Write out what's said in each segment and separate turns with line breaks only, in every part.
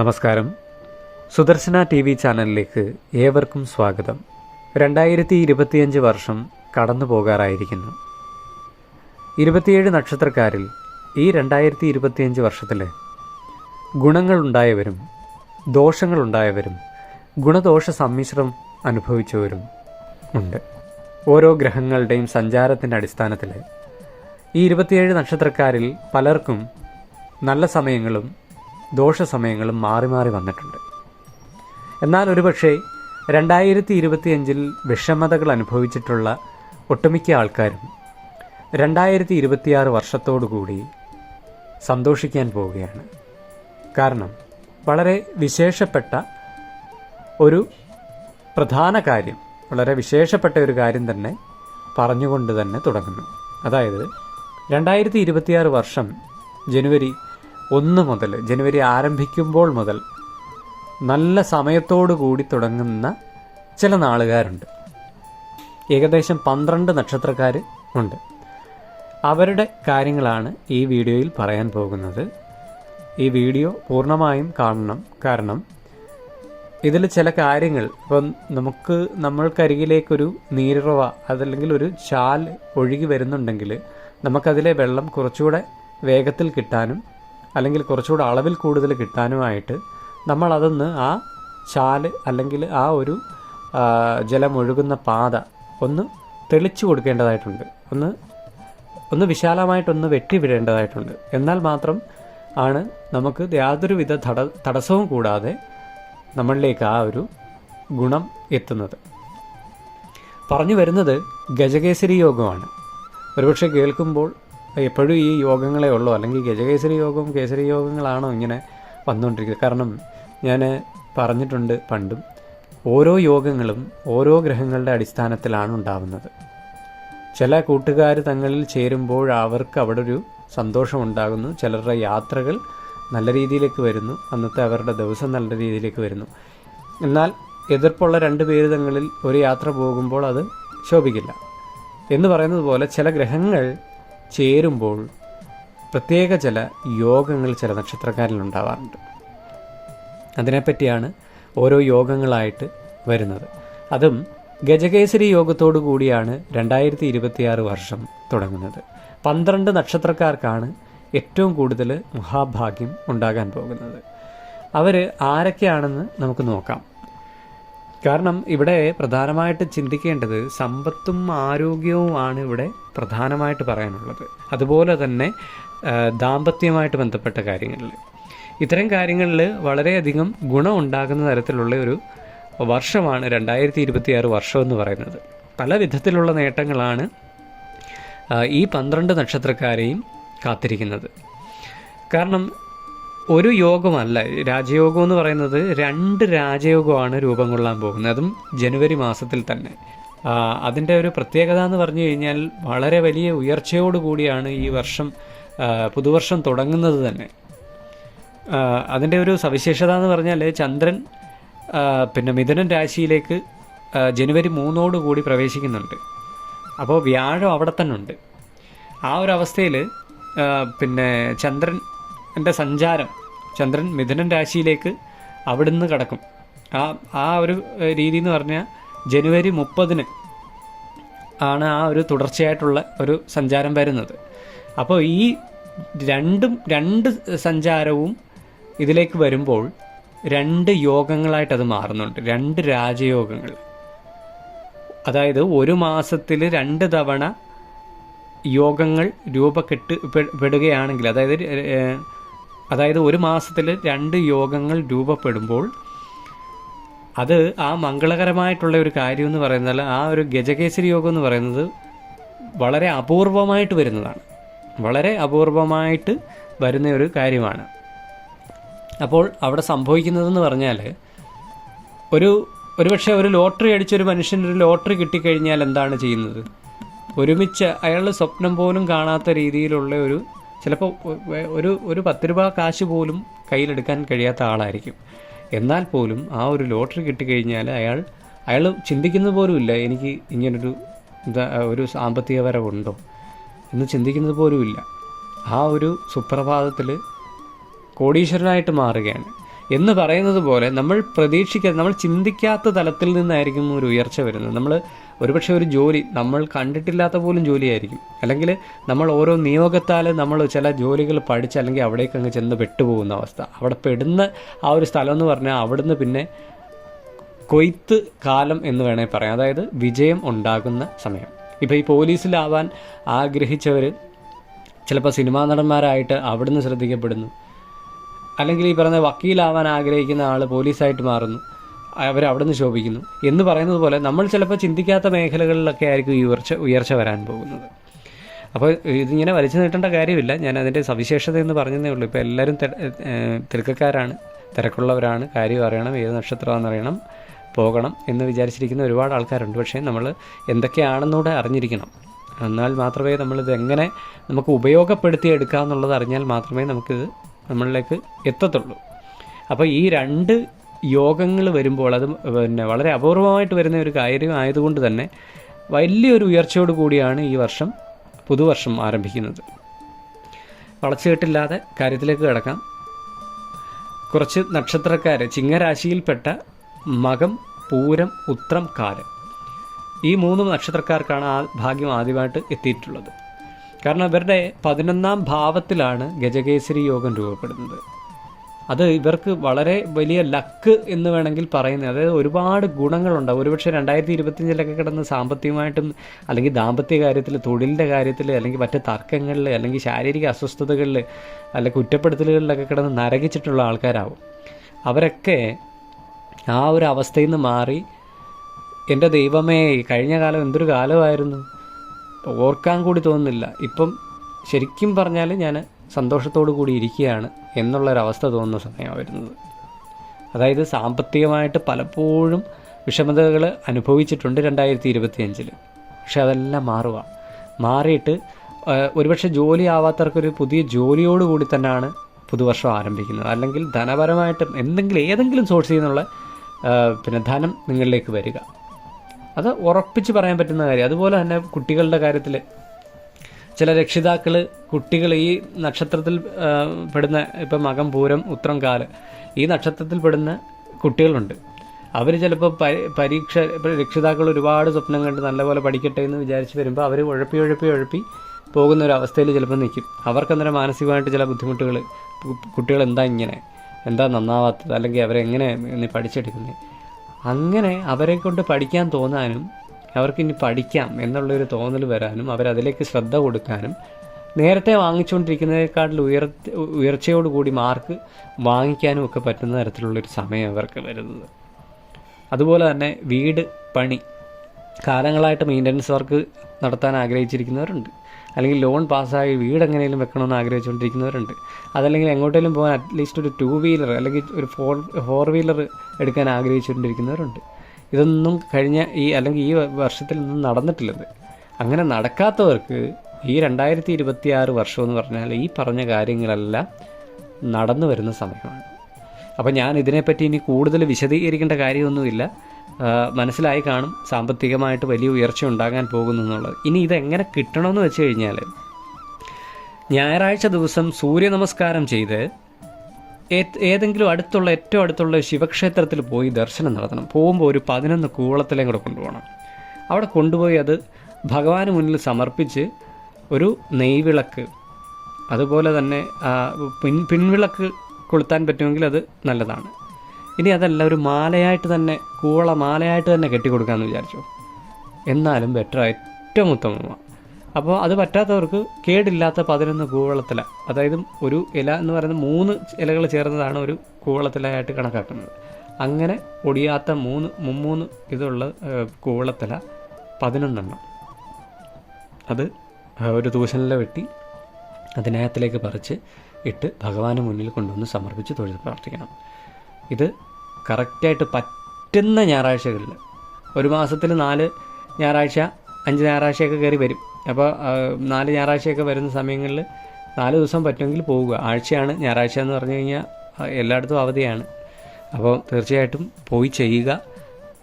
നമസ്കാരം. Sudarshana T V ചാനലിലേക്ക് ഏവർക്കും സ്വാഗതം. രണ്ടായിരത്തി ഇരുപത്തിയഞ്ച് വർഷം കടന്നു പോകാറായിരിക്കുന്നു. ഇരുപത്തിയേഴ് നക്ഷത്രക്കാരിൽ ഈ രണ്ടായിരത്തി ഇരുപത്തിയഞ്ച് വർഷത്തിൽ ഗുണങ്ങളുണ്ടായവരും ദോഷങ്ങളുണ്ടായവരും ഗുണദോഷ സമ്മിശ്രം അനുഭവിച്ചവരും ഉണ്ട്. ഓരോ ഗ്രഹങ്ങളുടെയും സഞ്ചാരത്തിന്റെ അടിസ്ഥാനത്തിൽ ഈ ഇരുപത്തിയേഴ് നക്ഷത്രക്കാരിൽ പലർക്കും നല്ല സമയങ്ങളും ദോഷ സമയങ്ങളും മാറി മാറി വന്നിട്ടുണ്ട്. എന്നാൽ ഒരുപക്ഷേ രണ്ടായിരത്തി ഇരുപത്തിയഞ്ചിൽ വിഷമതകൾ അനുഭവിച്ചിട്ടുള്ള ഒട്ടുമിക്ക ആൾക്കാരും രണ്ടായിരത്തി ഇരുപത്തിയാറ് വർഷത്തോടുകൂടി സന്തോഷിക്കാൻ പോവുകയാണ്. കാരണം വളരെ വിശേഷപ്പെട്ട ഒരു പ്രധാന കാര്യം വളരെ വിശേഷപ്പെട്ട ഒരു കാര്യം തന്നെ പറഞ്ഞുകൊണ്ട് തന്നെ തുടങ്ങുന്നു. അതായത് രണ്ടായിരത്തി ഇരുപത്തിയാറ് വർഷം ജനുവരി ഒന്ന് മുതൽ ജനുവരി ആരംഭിക്കുമ്പോൾ മുതൽ നല്ല സമയത്തോടു കൂടി തുടങ്ങുന്ന ചില നാളുകാരുണ്ട്. ഏകദേശം പന്ത്രണ്ട് നക്ഷത്രക്കാർ ഉണ്ട്. അവരുടെ കാര്യങ്ങളാണ് ഈ വീഡിയോയിൽ പറയാൻ പോകുന്നത്. ഈ വീഡിയോ പൂർണമായും കാണണം. കാരണം ഇതിൽ ചില കാര്യങ്ങൾ ഇപ്പം നമുക്ക് നമ്മൾക്കരികിലേക്കൊരു നീരുറവ അതല്ലെങ്കിൽ ഒരു ചാൽ ഒഴുകി വരുന്നുണ്ടെങ്കിൽ നമുക്കതിലെ വെള്ളം കുറച്ചുകൂടെ വേഗത്തിൽ കിട്ടാനും അല്ലെങ്കിൽ കുറച്ചുകൂടെ അളവിൽ കൂടുതൽ കിട്ടാനുമായിട്ട് നമ്മൾ അതൊന്ന് ആ ചാൽ അല്ലെങ്കിൽ ആ ഒരു ജലമൊഴുകുന്ന പാത ഒന്ന് തെളിച്ചു കൊടുക്കേണ്ടതായിട്ടുണ്ട്. ഒന്ന് ഒന്ന് വിശാലമായിട്ടൊന്ന് വെട്ടിവിടേണ്ടതായിട്ടുണ്ട്. എന്നാൽ മാത്രം ആണ് നമുക്ക് യാതൊരുവിധ തട തടസ്സവും കൂടാതെ നമ്മളിലേക്ക് ആ ഒരു ഗുണം എത്തുന്നത്. പറഞ്ഞു വരുന്നത് ഗജകേസരി യോഗമാണ്. ഒരുപക്ഷെ കേൾക്കുമ്പോൾ എപ്പോഴും ഈ യോഗങ്ങളേ ഉള്ളൂ. അല്ലെങ്കിൽ ഗജകേസരി യോഗവും കേസരി യോഗങ്ങളാണോ ഇങ്ങനെ വന്നുകൊണ്ടിരിക്കുന്നത്. കാരണം ഞാൻ പറഞ്ഞിട്ടുണ്ട് പണ്ടും ഓരോ യോഗങ്ങളും ഓരോ ഗ്രഹങ്ങളുടെ അടിസ്ഥാനത്തിലാണ് ഉണ്ടാവുന്നത്. ചില കൂട്ടുകാർ തങ്ങളിൽ ചേരുമ്പോൾ അവർക്ക് അവിടെ ഒരു സന്തോഷമുണ്ടാകുന്നു. ചിലരുടെ യാത്രകൾ നല്ല രീതിയിലേക്ക് വരുന്നു. അന്നത്തെ അവരുടെ ദിവസം നല്ല രീതിയിലേക്ക് വരുന്നു. എന്നാൽ എതിർപ്പുള്ള രണ്ട് പേര് തങ്ങളിൽ ഒരു യാത്ര പോകുമ്പോൾ അത് ശോഭിക്കില്ല. എന്ന് പറയുന്നത് പോലെ ചില ഗ്രഹങ്ങൾ ചേരുമ്പോൾ പ്രത്യേക ചില യോഗങ്ങൾ ചില നക്ഷത്രക്കാരിൽ ഉണ്ടാവാറുണ്ട് അതിനെപ്പറ്റിയാണ് ഓരോ യോഗങ്ങളായിട്ട് വരുന്നത്. അതും ഗജകേസരി യോഗത്തോടു കൂടിയാണ് രണ്ടായിരത്തി ഇരുപത്തിയാറ് വർഷം തുടങ്ങുന്നത്. പന്ത്രണ്ട് നക്ഷത്രക്കാർക്കാണ് ഏറ്റവും കൂടുതൽ മഹാഭാഗ്യം ഉണ്ടാകാൻ പോകുന്നത്. അവർ ആരൊക്കെയാണെന്ന് നമുക്ക് നോക്കാം. കാരണം ഇവിടെ പ്രധാനമായിട്ട് ചിന്തിക്കേണ്ടത് സമ്പത്തും ആരോഗ്യവും ആണ് ഇവിടെ പ്രധാനമായിട്ട് പറയാനുള്ളത്. അതുപോലെ തന്നെ ദാമ്പത്യമായിട്ട് ബന്ധപ്പെട്ട കാര്യങ്ങളിൽ. ഇത്തരം കാര്യങ്ങളിൽ വളരെയധികം ഗുണം ഉണ്ടാകുന്ന തരത്തിലുള്ള ഒരു വർഷമാണ് രണ്ടായിരത്തി ഇരുപത്തിയാറ് വർഷം എന്ന് പറയുന്നത്. പല വിധത്തിലുള്ള നേട്ടങ്ങളാണ് ഈ പന്ത്രണ്ട് നക്ഷത്രക്കാരെയും കാത്തിരിക്കുന്നത്. കാരണം ഒരു യോഗമല്ല. രാജയോഗം എന്ന് പറയുന്നത് രണ്ട് രാജയോഗമാണ് രൂപം കൊള്ളാൻ പോകുന്നത്. അതും ജനുവരി മാസത്തിൽ തന്നെ. അതിന്റെ ഒരു പ്രത്യേകത എന്ന് പറഞ്ഞു കഴിഞ്ഞാൽ വളരെ വലിയ ഉയർച്ചയോടുകൂടിയാണ് ഈ വർഷം പുതുവർഷം തുടങ്ങുന്നത് തന്നെ. അതിന്റെ ഒരു സവിശേഷത എന്ന് പറഞ്ഞാൽ ചന്ദ്രൻ പിന്നെ മിഥുനൻ രാശിയിലേക്ക് ജനുവരി മൂന്നോടുകൂടി പ്രവേശിക്കുന്നുണ്ട്. അപ്പോൾ വ്യാഴം അവിടെ തന്നെ ഉണ്ട്. ആ ഒരു അവസ്ഥയിൽ പിന്നെ ചന്ദ്രന്റെ സഞ്ചാരം ചന്ദ്രൻ മിഥുനൻ രാശിയിലേക്ക് അവിടുന്ന് കടക്കും. ആ ആ ഒരു രീതി എന്ന് പറഞ്ഞാൽ ജനുവരി മുപ്പതിന് ആണ് ആ ഒരു തുടർച്ചയായിട്ടുള്ള ഒരു സഞ്ചാരം വരുന്നത്. അപ്പോൾ ഈ രണ്ടും രണ്ട് സഞ്ചാരവും ഇതിലേക്ക് വരുമ്പോൾ രണ്ട് യോഗങ്ങളായിട്ട് അത് മാറുന്നുണ്ട്. രണ്ട് രാജയോഗങ്ങൾ. അതായത് ഒരു മാസത്തിൽ രണ്ട് തവണ യോഗങ്ങൾ രൂപക്കെട്ട് പെടുകയാണെങ്കിൽ അതായത് അതായത് ഒരു മാസത്തിൽ രണ്ട് യോഗങ്ങൾ രൂപപ്പെടുമ്പോൾ അത് ആ മംഗളകരമായിട്ടുള്ള ഒരു കാര്യം എന്ന് പറയുന്നത് ആ ഒരു ഗജകേസരി യോഗം എന്ന് പറയുന്നത് വളരെ അപൂർവമായിട്ട് വരുന്നതാണ്. വളരെ അപൂർവമായിട്ട് വരുന്ന ഒരു കാര്യമാണ്. അപ്പോൾ അവിടെ സംഭവിക്കുന്നതെന്ന് പറഞ്ഞാൽ ഒരു ഒരുപക്ഷെ ഒരു ലോട്ടറി അടിച്ചൊരു മനുഷ്യന് ഒരു ലോട്ടറി കിട്ടിക്കഴിഞ്ഞാൽ എന്താണ് ചെയ്യുന്നത്? ഒരുമിച്ച് അയാളുടെ സ്വപ്നം പോലും കാണാത്ത രീതിയിലുള്ള ഒരു ചിലപ്പോൾ ഒരു ഒരു പത്ത് രൂപ കാശ് പോലും കയ്യിലെടുക്കാൻ കഴിയാത്ത ആളായിരിക്കും. എന്നാൽ പോലും ആ ഒരു ലോട്ടറി കിട്ടിക്കഴിഞ്ഞാൽ അയാൾ അയാൾ ചിന്തിക്കുന്നത് പോലുമില്ല എനിക്ക് ഇങ്ങനൊരു എന്താ ഒരു സാമ്പത്തിക വരവുണ്ടോ എന്ന് ചിന്തിക്കുന്നത് പോലുമില്ല ആ ഒരു സുപ്രഭാതത്തിൽ കോടീശ്വരനായിട്ട് മാറുകയാണ്. എന്ന് പറയുന്നത് പോലെ നമ്മൾ പ്രതീക്ഷിക്കാത്ത നമ്മൾ ചിന്തിക്കാത്ത തലത്തിൽ നിന്നായിരിക്കും ഒരു ഉയർച്ച വരുന്നത്. നമ്മൾ ഒരുപക്ഷെ ഒരു ജോലി നമ്മൾ കണ്ടിട്ടില്ലാത്ത പോലും ജോലിയായിരിക്കും. അല്ലെങ്കിൽ നമ്മൾ ഓരോ നിയോഗത്താൽ നമ്മൾ ചില ജോലികൾ പഠിച്ച് അല്ലെങ്കിൽ അവിടേക്ക് അങ്ങ് ചെന്ന് പെട്ടുപോകുന്ന അവസ്ഥ. അവിടെ പെടുന്ന ആ ഒരു സ്ഥലം എന്ന് പറഞ്ഞാൽ അവിടുന്ന് പിന്നെ കൊയ്ത്ത് കാലം എന്ന് വേണമെങ്കിൽ പറയാം. അതായത് വിജയം ഉണ്ടാകുന്ന സമയം. ഇപ്പോൾ ഈ പോലീസിലാവാൻ ആഗ്രഹിച്ചവർ ചിലപ്പോൾ സിനിമാ നടന്മാരായിട്ട് അവിടുന്ന് ശ്രദ്ധിക്കപ്പെടുന്നു. അല്ലെങ്കിൽ ഈ പറയുന്ന വക്കീലാവാൻ ആഗ്രഹിക്കുന്ന ആൾ പോലീസായിട്ട് മാറുന്നു. അവർ അവിടെ നിന്ന് ശോഭിക്കുന്നു. എന്ന് പറയുന്നത് പോലെ നമ്മൾ ചിലപ്പോൾ ചിന്തിക്കാത്ത മേഖലകളിലൊക്കെ ആയിരിക്കും ഉയർച്ച ഉയർച്ച വരാൻ പോകുന്നത്. അപ്പോൾ ഇതിങ്ങനെ വലിച്ചു നീട്ടേണ്ട കാര്യമില്ല. ഞാൻ അതിന്റെ സവിശേഷത എന്ന് പറഞ്ഞതേ ഉള്ളൂ. ഇപ്പോൾ എല്ലാവരും തിരക്കക്കാരാണ്. തിരക്കുള്ളവരാണ്. കാര്യം അറിയണം. ഏത് നക്ഷത്രമാണെന്ന് അറിയണം. പോകണം എന്ന് വിചാരിച്ചിരിക്കുന്ന ഒരുപാട് ആൾക്കാരുണ്ട്. പക്ഷേ നമ്മൾ എന്തൊക്കെയാണെന്നൂടെ അറിഞ്ഞിരിക്കണം. എന്നാൽ മാത്രമേ നമ്മളിത് എങ്ങനെ നമുക്ക് ഉപയോഗപ്പെടുത്തി എടുക്കാമെന്നുള്ളത് അറിഞ്ഞാൽ മാത്രമേ നമുക്കിത് നമ്മളിലേക്ക് എത്തത്തുള്ളൂ. അപ്പോൾ ഈ രണ്ട് യോഗങ്ങൾ വരുമ്പോൾ അത് പിന്നെ വളരെ അപൂർവമായിട്ട് വരുന്ന ഒരു കാര്യം ആയതുകൊണ്ട് തന്നെ വലിയൊരു ഉയർച്ചയോട് കൂടിയാണ് ഈ വർഷം പുതുവർഷം ആരംഭിക്കുന്നത്. വളച്ചുകെട്ടില്ലാതെ കാര്യത്തിലേക്ക് കിടക്കാം. കുറച്ച് നക്ഷത്രക്കാർ ചിങ്ങരാശിയിൽപ്പെട്ട മകം പൂരം ഉത്രം കാലം ഈ മൂന്ന് നക്ഷത്രക്കാർക്കാണ് ആ ഭാഗ്യം ആദ്യമായിട്ട് എത്തിയിട്ടുള്ളത്. കാരണം ഇവരുടെ പതിനൊന്നാം ഭാവത്തിലാണ് ഗജകേസരി യോഗം രൂപപ്പെടുന്നത്. അത് ഇവർക്ക് വളരെ വലിയ ലക്ക് എന്ന് വേണമെങ്കിൽ പറയുന്നത്. അതായത് ഒരുപാട് ഗുണങ്ങളുണ്ടാവും ഒരുപക്ഷെ രണ്ടായിരത്തി ഇരുപത്തിയഞ്ചിലൊക്കെ കിടന്ന് സാമ്പത്തികമായിട്ടും അല്ലെങ്കിൽ ദാമ്പത്യ കാര്യത്തിൽ തൊഴിലിന്റെ കാര്യത്തിൽ അല്ലെങ്കിൽ മറ്റ് തർക്കങ്ങളിൽ അല്ലെങ്കിൽ ശാരീരിക അസ്വസ്ഥതകളിൽ അല്ലെങ്കിൽ കുറ്റപ്പെടുത്തലുകളിലൊക്കെ കിടന്ന് നരകിച്ചിട്ടുള്ള ആൾക്കാരാവും. അവരൊക്കെ ആ ഒരു അവസ്ഥയിൽ നിന്ന് മാറി എന്റെ ദൈവമേ കഴിഞ്ഞ കാലം എന്തൊരു കാലമായിരുന്നു? ഓർക്കാൻ കൂടി തോന്നുന്നില്ല. ഇപ്പം ശരിക്കും പറഞ്ഞാൽ ഞാൻ സന്തോഷത്തോടു കൂടി ഇരിക്കുകയാണ് എന്നുള്ളൊരവസ്ഥ തോന്നുന്ന സമയമാണ് വരുന്നത്. അതായത് സാമ്പത്തികമായിട്ട് പലപ്പോഴും വിഷമതകൾ അനുഭവിച്ചിട്ടുണ്ട് രണ്ടായിരത്തി ഇരുപത്തിയഞ്ചിൽ പക്ഷെ അതെല്ലാം മാറുക മാറിയിട്ട് ഒരുപക്ഷെ ജോലി ആവാത്തവർക്കൊരു പുതിയ ജോലിയോട് കൂടി തന്നെയാണ് പുതുവർഷം ആരംഭിക്കുന്നത്. അല്ലെങ്കിൽ ധനപരമായിട്ടും എന്തെങ്കിലും ഏതെങ്കിലും സോഴ്സിൽ നിന്നുള്ള പിന്നെ ധനം നിങ്ങളിലേക്ക് വരിക. അത് ഉറപ്പിച്ച് പറയാൻ പറ്റുന്ന കാര്യം. അതുപോലെ തന്നെ കുട്ടികളുടെ കാര്യത്തിൽ ചില രക്ഷിതാക്കൾ കുട്ടികൾ ഈ നക്ഷത്രത്തിൽ പെടുന്ന ഇപ്പം മകം പൂരം ഉത്രം കാൽ ഈ നക്ഷത്രത്തിൽ പെടുന്ന കുട്ടികളുണ്ട്. അവർ ചിലപ്പോൾ പരീക്ഷ രക്ഷിതാക്കൾ ഒരുപാട് സ്വപ്നം കണ്ട് നല്ലപോലെ പഠിക്കട്ടെ എന്ന് വിചാരിച്ച് വരുമ്പോൾ അവർ ഉഴപ്പി ഉഴപ്പി ഉഴപ്പി പോകുന്ന ഒരു അവസ്ഥയിൽ ചിലപ്പോൾ നിൽക്കും അവർക്കന്നേരം മാനസികമായിട്ട് ചില ബുദ്ധിമുട്ടുകൾ കുട്ടികൾ എന്താ ഇങ്ങനെ? എന്താ നന്നാവാത്തത്? അല്ലെങ്കിൽ അവരെങ്ങനെ നീ പഠിച്ചെടുക്കുന്നത് അങ്ങനെ അവരെ കൊണ്ട് പഠിക്കാൻ തോന്നാനും അവർക്ക് ഇനി പഠിക്കാം എന്നുള്ളൊരു തോന്നൽ വരാനും അവരതിലേക്ക് ശ്രദ്ധ കൊടുക്കാനും നേരത്തെ വാങ്ങിച്ചുകൊണ്ടിരിക്കുന്നതിനേക്കാട്ടിൽ ഉയർ ഉയർച്ചയോടുകൂടി മാർക്ക് വാങ്ങിക്കാനും ഒക്കെ പറ്റുന്ന തരത്തിലുള്ളൊരു സമയം അവർക്ക് വരുന്നത്. അതുപോലെ തന്നെ വീട് പണി കാലങ്ങളായിട്ട് മെയിന്റനൻസ് വർക്ക് നടത്താൻ ആഗ്രഹിച്ചിരിക്കുന്നവരുണ്ട്. അല്ലെങ്കിൽ ലോൺ പാസ്സായി വീട് എങ്ങനെയും വെക്കണമെന്ന് ആഗ്രഹിച്ചുകൊണ്ടിരിക്കുന്നവരുണ്ട്. അതല്ലെങ്കിൽ എങ്ങോട്ടേലും പോകാൻ അറ്റ്ലീസ്റ്റ് ഒരു ടു വീലർ അല്ലെങ്കിൽ ഒരു ഫോർ ഫോർ വീലർ എടുക്കാൻ ആഗ്രഹിച്ചുകൊണ്ടിരിക്കുന്നവരുണ്ട്. ഇതൊന്നും കഴിഞ്ഞ ഈ അല്ലെങ്കിൽ ഈ വർഷത്തിൽ ഒന്നും നടന്നിട്ടില്ലത്. അങ്ങനെ നടക്കാത്തവർക്ക് ഈ രണ്ടായിരത്തി ഇരുപത്തി ആറ് വർഷമെന്ന് പറഞ്ഞാൽ ഈ പറഞ്ഞ കാര്യങ്ങളെല്ലാം നടന്നു വരുന്ന സമയമാണ്. അപ്പോൾ ഞാൻ ഇതിനെപ്പറ്റി ഇനി കൂടുതൽ വിശദീകരിക്കേണ്ട കാര്യമൊന്നുമില്ല. മനസ്സിലായി കാണും സാമ്പത്തികമായിട്ട് വലിയ ഉയർച്ച ഉണ്ടാകാൻ പോകുന്നു എന്നുള്ളത്. ഇനി ഇതെങ്ങനെ കിട്ടണമെന്ന് വെച്ച് കഴിഞ്ഞാൽ ഞായറാഴ്ച ദിവസം സൂര്യ നമസ്കാരം ചെയ്ത് ഏതെങ്കിലും അടുത്തുള്ള ഏറ്റവും അടുത്തുള്ള ശിവക്ഷേത്രത്തിൽ പോയി ദർശനം നടത്തണം. പോകുമ്പോൾ ഒരു പതിനൊന്ന് കൂവളത്തിലേയും കൂടെ കൊണ്ടുപോകണം. അവിടെ കൊണ്ടുപോയി അത് ഭഗവാന് മുന്നിൽ സമർപ്പിച്ച് ഒരു നെയ്വിളക്ക് അതുപോലെ തന്നെ പിൻ പിൻവിളക്ക് കൊളുത്താൻ പറ്റുമെങ്കിൽ അത് നല്ലതാണ്. ഇനി അതല്ല ഒരു മാലയായിട്ട് തന്നെ കൂള മാലയായിട്ട് തന്നെ കെട്ടിക്കൊടുക്കാമെന്ന് വിചാരിച്ചു. എന്നാലും ബെറ്റർ ഏറ്റവും ഉത്തമമാണ് അപ്പോൾ അത് പറ്റാത്തവർക്ക് കേടില്ലാത്ത പതിനൊന്ന് കൂവളത്തില. അതായത് ഒരു ഇല എന്ന് പറയുന്നത് മൂന്ന് ഇലകൾ ചേർന്നതാണ് ഒരു കൂവളത്തിലയായിട്ട് കണക്കാക്കുന്നത്. അങ്ങനെ ഒടിയാത്ത മൂന്ന് മുമ്മൂന്ന് ഇതുള്ള കൂവളത്തില പതിനൊന്നെണ്ണം. അത് ഒരു തൂശനില വെട്ടി അതിനകത്തിലേക്ക് പറിച്ച് ഇട്ട് ഭഗവാന് മുന്നിൽ കൊണ്ടുവന്ന് സമർപ്പിച്ച് തൊഴുത് പ്രാർത്ഥിക്കണം. ഇത് കറക്റ്റായിട്ട് പറ്റുന്ന ഞായറാഴ്ചകളിൽ ഒരു മാസത്തിൽ നാല് ഞായറാഴ്ച അഞ്ച് ഞായറാഴ്ചയൊക്കെ കയറി വരും. അപ്പോൾ നാല് ഞായറാഴ്ചയൊക്കെ വരുന്ന സമയങ്ങളിൽ നാല് ദിവസം പറ്റുമെങ്കിൽ പോവുക. ആഴ്ചയാണ് ഞായറാഴ്ച എന്ന് പറഞ്ഞു കഴിഞ്ഞാൽ എല്ലായിടത്തും അവധിയാണ്. അപ്പോൾ തീർച്ചയായിട്ടും പോയി ചെയ്യുക.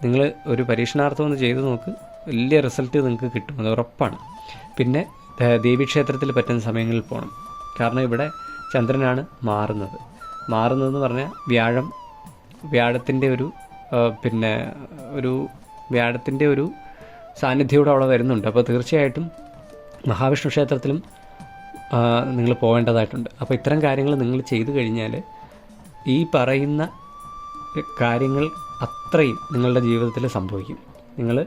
നിങ്ങൾ ഒരു പരീക്ഷണാർത്ഥം ഒന്ന് ചെയ്ത് നോക്ക്. വലിയ റിസൾട്ട് നിങ്ങൾക്ക് കിട്ടും. അത് ഉറപ്പാണ്. പിന്നെ ദേവീക്ഷേത്രത്തിൽ പറ്റുന്ന സമയങ്ങളിൽ പോകണം കാരണം ഇവിടെ ചന്ദ്രനാണ് മാറുന്നത്. മാറുന്നതെന്ന് പറഞ്ഞാൽ വ്യാഴം വ്യാഴത്തിന്റെ ഒരു പിന്നെ ഒരു വ്യാഴത്തിന്റെ ഒരു സാന്നിധ്യം അവിടെ വരുന്നുണ്ട്. അപ്പോൾ തീർച്ചയായിട്ടും മഹാവിഷ്ണു ക്ഷേത്രത്തിലും നിങ്ങൾ പോകേണ്ടതായിട്ടുണ്ട്. അപ്പോൾ ഇത്തരം കാര്യങ്ങൾ നിങ്ങൾ ചെയ്തു കഴിഞ്ഞാൽ ഈ പറയുന്ന കാര്യങ്ങൾ അത്രയും നിങ്ങളുടെ ജീവിതത്തിൽ സംഭവിക്കും. നിങ്ങൾ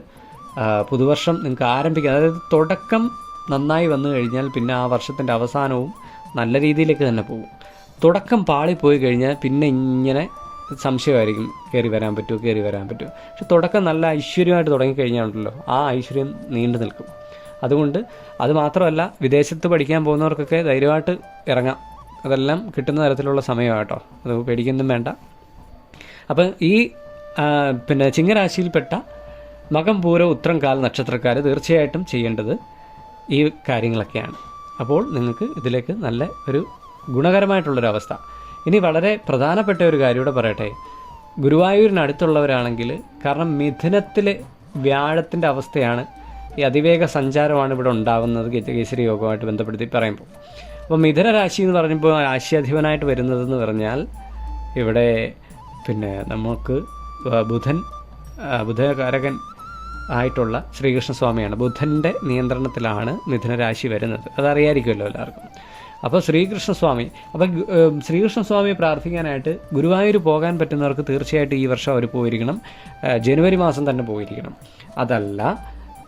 പുതുവർഷം നിങ്ങൾക്ക് ആരംഭിക്കുക. അതായത് തുടക്കം നന്നായി വന്നു കഴിഞ്ഞാൽ പിന്നെ ആ വർഷത്തിന്റെ അവസാനവും നല്ല രീതിയിലേക്ക് തന്നെ പോകും. തുടക്കം പാളിപ്പോയി കഴിഞ്ഞാൽ പിന്നെ ഇങ്ങനെ സംശയമായിരിക്കും കയറി വരാൻ പറ്റുമോ കയറി വരാൻ പറ്റുമോ പക്ഷെ തുടക്കം നല്ല ഐശ്വര്യമായിട്ട് തുടങ്ങിക്കഴിഞ്ഞാണല്ലോ ആ ഐശ്വര്യം നീണ്ടു നിൽക്കും. അതുകൊണ്ട് അത് മാത്രമല്ല വിദേശത്ത് പഠിക്കാൻ പോകുന്നവർക്കൊക്കെ ധൈര്യമായിട്ട് ഇറങ്ങാം. അതെല്ലാം കിട്ടുന്ന തരത്തിലുള്ള സമയമാണ് കേട്ടോ. അത് പേടിക്കൊന്നും വേണ്ട. അപ്പം ഈ പിന്നെ ചിങ്ങരാശിയിൽപ്പെട്ട മകം പൂര ഉത്രം കാല നക്ഷത്രക്കാർ തീർച്ചയായിട്ടും ചെയ്യേണ്ടത് ഈ കാര്യങ്ങളൊക്കെയാണ്. അപ്പോൾ നിങ്ങൾക്ക് ഇതിലേക്ക് നല്ല ഒരു ഗുണകരമായിട്ടുള്ളൊരവസ്ഥ. ഇനി വളരെ പ്രധാനപ്പെട്ട ഒരു കാര്യം കൂടെ പറയട്ടെ. ഗുരുവായൂരിനടുത്തുള്ളവരാണെങ്കിൽ കാരണം മിഥുനത്തിലെ വ്യാഴത്തിന്റെ അവസ്ഥയാണ് ഈ അതിവേഗ സഞ്ചാരമാണ് ഇവിടെ ഉണ്ടാകുന്നത് കേസരി യോഗമായിട്ട് ബന്ധപ്പെടുത്തി പറയുമ്പോൾ. അപ്പോൾ മിഥുന രാശി എന്ന് പറയുമ്പോൾ രാശിയധിപനായിട്ട് വരുന്നതെന്ന് പറഞ്ഞാൽ ഇവിടെ പിന്നെ നമുക്ക് ബുധൻ ബുധകാരകൻ ആയിട്ടുള്ള ശ്രീകൃഷ്ണസ്വാമിയാണ്. ബുധന്റെ നിയന്ത്രണത്തിലാണ് മിഥുനരാശി വരുന്നത്. അതറിയായിരിക്കുമല്ലോ എല്ലാവർക്കും. അപ്പോൾ ശ്രീകൃഷ്ണസ്വാമി അപ്പോൾ ശ്രീകൃഷ്ണസ്വാമിയെ പ്രാർത്ഥിക്കാനായിട്ട് ഗുരുവായൂർ പോകാൻ പറ്റുന്നവർക്ക് തീർച്ചയായിട്ടും ഈ വർഷം അവർ പോയിരിക്കണം. ജനുവരി മാസം തന്നെ പോയിരിക്കണം. അതല്ല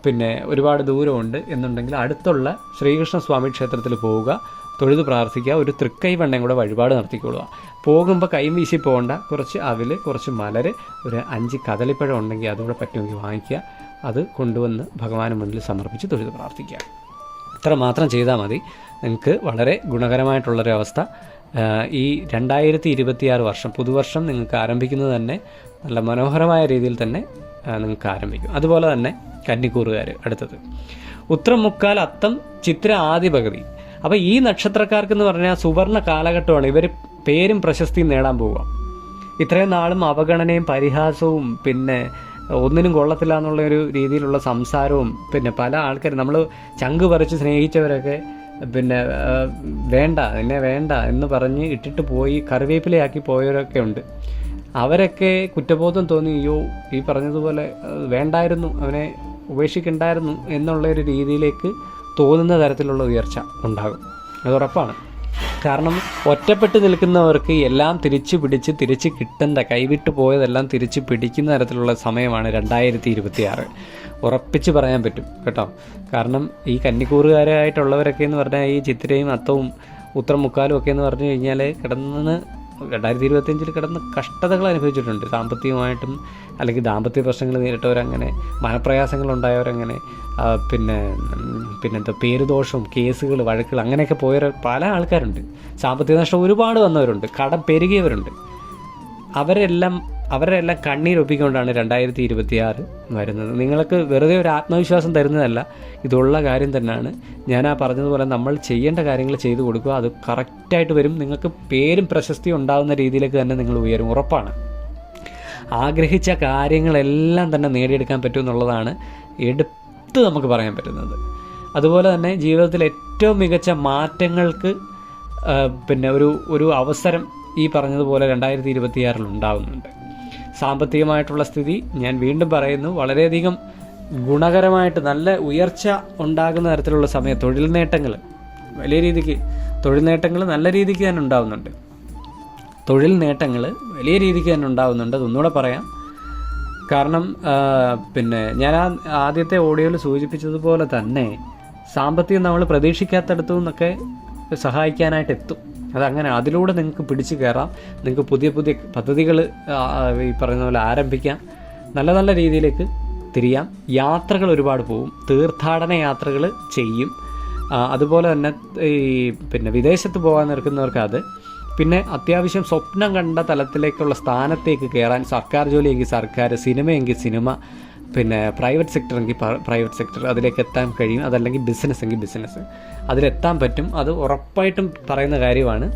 പിന്നെ ഒരുപാട് ദൂരമുണ്ട് എന്നുണ്ടെങ്കിൽ അടുത്തുള്ള ശ്രീകൃഷ്ണസ്വാമി ക്ഷേത്രത്തിൽ പോവുക തൊഴുത് പ്രാർത്ഥിക്കുക ഒരു തൃക്കൈ വണ്ണയും കൂടെ വഴിപാട് നടത്തിക്കൊള്ളുക. പോകുമ്പോൾ കൈ വീശി പോകേണ്ട കുറച്ച് അവിൽ കുറച്ച് മലര് ഒരു അഞ്ച് കദളിപ്പഴം ഉണ്ടെങ്കിൽ അതുകൂടെ പറ്റുമെങ്കിൽ വാങ്ങിക്കുക. അത് കൊണ്ടുവന്ന് ഭഗവാന് മുന്നിൽ സമർപ്പിച്ച് തൊഴുത് പ്രാർത്ഥിക്കുക. ഇത്ര മാത്രം ചെയ്താൽ മതി. നിങ്ങൾക്ക് വളരെ ഗുണകരമായിട്ടുള്ളൊരവസ്ഥ ഈ രണ്ടായിരത്തി ഇരുപത്തിയാറ് വർഷം പുതുവർഷം നിങ്ങൾക്ക് ആരംഭിക്കുന്നത് തന്നെ നല്ല മനോഹരമായ രീതിയിൽ തന്നെ നിങ്ങൾക്ക് ആരംഭിക്കും. അതുപോലെ തന്നെ കന്നിക്കൂറുകാർ അടുത്തത്. ഉത്രം മുക്കാൽ അത്തം ചിത്ര ആദ്യ പകുതി അപ്പോൾ ഈ നക്ഷത്രക്കാർക്കെന്ന് പറഞ്ഞാൽ സുവർണ കാലഘട്ടമാണ്. ഇവർ പേരും പ്രശസ്തിയും നേടാൻ പോവുക. ഇത്രയും നാളും അവഗണനയും പരിഹാസവും പിന്നെ ഒന്നിനും കൊള്ളത്തില്ല എന്നുള്ള ഒരു രീതിയിലുള്ള സംസാരവും പിന്നെ പല ആൾക്കാരും നമ്മൾ ചങ്ക് പറിച്ച് സ്നേഹിച്ചവരൊക്കെ പിന്നെ വേണ്ട എന്നെ വേണ്ട എന്ന് പറഞ്ഞ് ഇട്ടിട്ട് പോയി കറിവേപ്പിലയാക്കി പോയവരൊക്കെ ഉണ്ട്. അവരൊക്കെ കുറ്റബോധം തോന്നി അയ്യോ ഈ പറഞ്ഞതുപോലെ വേണ്ടായിരുന്നു അവനെ ഉപേക്ഷിക്കണ്ടായിരുന്നു എന്നുള്ള ഒരു രീതിയിലേക്ക് തോന്നുന്ന തരത്തിലുള്ള ഉയർച്ച ഉണ്ടാകും. അത് ഉറപ്പാണ് കാരണം ഒറ്റപ്പെട്ട് നിൽക്കുന്നവർക്ക് എല്ലാം തിരിച്ചു പിടിച്ച് തിരിച്ച് കിട്ടേണ്ട കൈവിട്ട് പോയതെല്ലാം തിരിച്ച് പിടിക്കുന്ന തരത്തിലുള്ള സമയമാണ് രണ്ടായിരത്തി ഇരുപത്തിയാറ് ഉറപ്പിച്ച് പറയാൻ പറ്റും കേട്ടോ. കാരണം ഈ കന്നിക്കൂറുകാരായിട്ടുള്ളവരൊക്കെ എന്ന് പറഞ്ഞാൽ ഈ ചിത്രയും അത്തവും ഉത്രം മുക്കാലും ഒക്കെ എന്ന് പറഞ്ഞു കഴിഞ്ഞാൽ കിടന്ന് രണ്ടായിരത്തി ഇരുപത്തിയഞ്ചിൽ കിടന്ന് കഷ്ടതകൾ അനുഭവിച്ചിട്ടുണ്ട്. സാമ്പത്തികമായിട്ടും അല്ലെങ്കിൽ ദാമ്പത്യ പ്രശ്നങ്ങൾ നേരിട്ടവരങ്ങനെ മനപ്രയാസങ്ങൾ ഉണ്ടായവരങ്ങനെ പിന്നെ പിന്നെന്താ പേരുദോഷവും കേസുകൾ വഴക്കുകൾ അങ്ങനെയൊക്കെ പോയ പല ആൾക്കാരുണ്ട്. സാമ്പത്തിക നഷ്ടം ഒരുപാട് വന്നവരുണ്ട്. കടം പെരുകിയവരുണ്ട്. അവരെല്ലാം അവരെല്ലാം കണ്ണീരൊപ്പിക്കൊണ്ടാണ് രണ്ടായിരത്തി ഇരുപത്തി ആറ് വരുന്നത്. നിങ്ങൾക്ക് വെറുതെ ഒരു ആത്മവിശ്വാസം തരുന്നതല്ല. ഇതുള്ള കാര്യം തന്നെയാണ് ഞാൻ ആ പറഞ്ഞതുപോലെ നമ്മൾ ചെയ്യേണ്ട കാര്യങ്ങൾ ചെയ്തു കൊടുക്കുക. അത് കറക്റ്റായിട്ട് വരും. നിങ്ങൾക്ക് പേരും പ്രശസ്തിയും ഉണ്ടാകുന്ന രീതിയിലേക്ക് തന്നെ നിങ്ങൾ ഉയരും. ഉറപ്പാണ്. ആഗ്രഹിച്ച കാര്യങ്ങളെല്ലാം തന്നെ നേടിയെടുക്കാൻ പറ്റും എന്നുള്ളതാണ് എടുത്ത് നമുക്ക് പറയാൻ പറ്റുന്നത്. അതുപോലെ തന്നെ ജീവിതത്തിൽ ഏറ്റവും മികച്ച മാറ്റങ്ങൾക്ക് പിന്നെ ഒരു ഒരു അവസരം ഈ പറഞ്ഞതുപോലെ രണ്ടായിരത്തി ഇരുപത്തിയാറിൽ ഉണ്ടാകുന്നുണ്ട്. സാമ്പത്തികമായിട്ടുള്ള സ്ഥിതി ഞാൻ വീണ്ടും പറയുന്നു വളരെയധികം ഗുണകരമായിട്ട് നല്ല ഉയർച്ച ഉണ്ടാകുന്ന തരത്തിലുള്ള സമയം തൊഴിൽ നേട്ടങ്ങൾ വലിയ രീതിക്ക് തൊഴിൽ നേട്ടങ്ങൾ നല്ല രീതിക്ക് തന്നെ ഉണ്ടാകുന്നുണ്ട് തൊഴിൽ നേട്ടങ്ങൾ വലിയ രീതിക്ക് തന്നെ ഉണ്ടാകുന്നുണ്ട് അതൊന്നുകൂടെ പറയാം. കാരണം പിന്നെ ഞാൻ ആ ആദ്യത്തെ ഓഡിയോയിൽ സൂചിപ്പിച്ചതുപോലെ തന്നെ സാമ്പത്തികം നമ്മൾ പ്രതീക്ഷിക്കാത്തടത്തു നിന്നൊക്കെ സഹായിക്കാനായിട്ട് എത്തും. അതങ്ങനെ അതിലൂടെ നിങ്ങൾക്ക് പിടിച്ചു കയറാം. നിങ്ങൾക്ക് പുതിയ പുതിയ പദ്ധതികൾ ഈ പറയുന്ന പോലെ ആരംഭിക്കാം. നല്ല നല്ല രീതിയിലേക്ക് തിരിയാം. യാത്രകൾ ഒരുപാട് പോവും. തീർത്ഥാടന യാത്രകൾ ചെയ്യും. അതുപോലെ തന്നെ ഈ പിന്നെ വിദേശത്ത് പോകാൻ നിൽക്കുന്നവർക്ക് അത് പിന്നെ അത്യാവശ്യം സ്വപ്നം കണ്ട തലത്തിലേക്കുള്ള സ്ഥാനത്തേക്ക് കയറാൻ സർക്കാർ ജോലിയെങ്കിൽ സർക്കാർ സിനിമയെങ്കിൽ സിനിമ പിന്നെ പ്രൈവറ്റ് സെക്ടർ എങ്കിൽ പ്രൈവറ്റ് സെക്ടർ അതിലേക്ക് എത്താൻ കഴിയും. അതല്ലെങ്കിൽ ബിസിനസ് എങ്കിൽ ബിസിനസ് അതിലെത്താൻ പറ്റും. അത് ഉറപ്പായിട്ടും പറയുന്ന കാര്യമാണ്.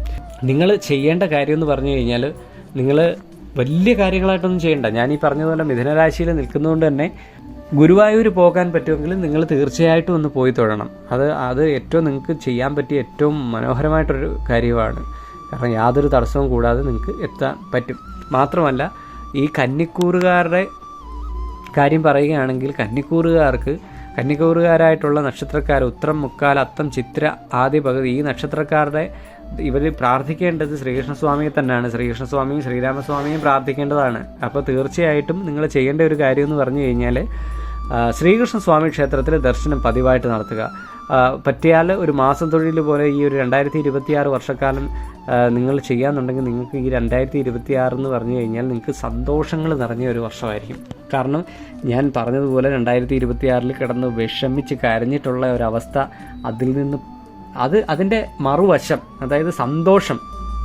നിങ്ങൾ ചെയ്യേണ്ട കാര്യം എന്ന് പറഞ്ഞു കഴിഞ്ഞാൽ നിങ്ങൾ വലിയ കാര്യങ്ങളായിട്ടൊന്നും ചെയ്യണ്ട. ഞാൻ ഈ പറഞ്ഞതുപോലെ മിഥുനരാശിയിൽ നിൽക്കുന്നതുകൊണ്ട് തന്നെ ഗുരുവായൂർ പോകാൻ പറ്റുമെങ്കിൽ നിങ്ങൾ തീർച്ചയായിട്ടും ഒന്ന് പോയി തൊഴണം. അത് അത് ഏറ്റവും നിങ്ങൾക്ക് ചെയ്യാൻ പറ്റിയ ഏറ്റവും മനോഹരമായിട്ടൊരു കാര്യമാണ്. കാരണം യാതൊരു തടസ്സവും കൂടാതെ നിങ്ങൾക്ക് എത്താൻ പറ്റും. മാത്രമല്ല ഈ കന്നിക്കൂറുകാരുടെ കാര്യം പറയുകയാണെങ്കിൽ കന്നിക്കൂറുകാർക്ക് കന്നിക്കൂറുകാരായിട്ടുള്ള നക്ഷത്രക്കാർ ഉത്രം മുക്കാൽ അത്തം ചിത്ര ആദ്യ പകുതി ഈ നക്ഷത്രക്കാരുടെ ഇവർ പ്രാർത്ഥിക്കേണ്ടത് ശ്രീകൃഷ്ണസ്വാമിയെ തന്നെയാണ്. ശ്രീകൃഷ്ണസ്വാമിയും ശ്രീരാമസ്വാമിയും പ്രാർത്ഥിക്കേണ്ടതാണ്. അപ്പോൾ തീർച്ചയായിട്ടും നിങ്ങൾ ചെയ്യേണ്ട ഒരു കാര്യം എന്ന് പറഞ്ഞു കഴിഞ്ഞാൽ ശ്രീകൃഷ്ണസ്വാമി ക്ഷേത്രത്തിൽ ദർശനം പതിവായിട്ട് നടത്തുക. പറ്റിയാൽ ഒരു മാസം തൊഴിൽ പോലെ ഈ ഒരു രണ്ടായിരത്തി ഇരുപത്തിയാറ് വർഷക്കാലം ആ, നിങ്ങൾ ചെയ്യാന്നുണ്ടെങ്കിൽ നിങ്ങൾക്ക് ഈ രണ്ടായിരത്തി ഇരുപത്തി ആറ് എന്ന് പറഞ്ഞു കഴിഞ്ഞാൽ നിങ്ങൾക്ക് സന്തോഷങ്ങൾ നിറഞ്ഞ ഒരു വർഷമായിരിക്കും. കാരണം ഞാൻ പറഞ്ഞതുപോലെ രണ്ടായിരത്തി ഇരുപത്തി ആറിൽ കിടന്ന് വിഷമിച്ച് കരഞ്ഞിട്ടുള്ള ഒരവസ്ഥ അതിൽ നിന്ന് അത് അതിന്റെ മറുവശം അതായത് സന്തോഷം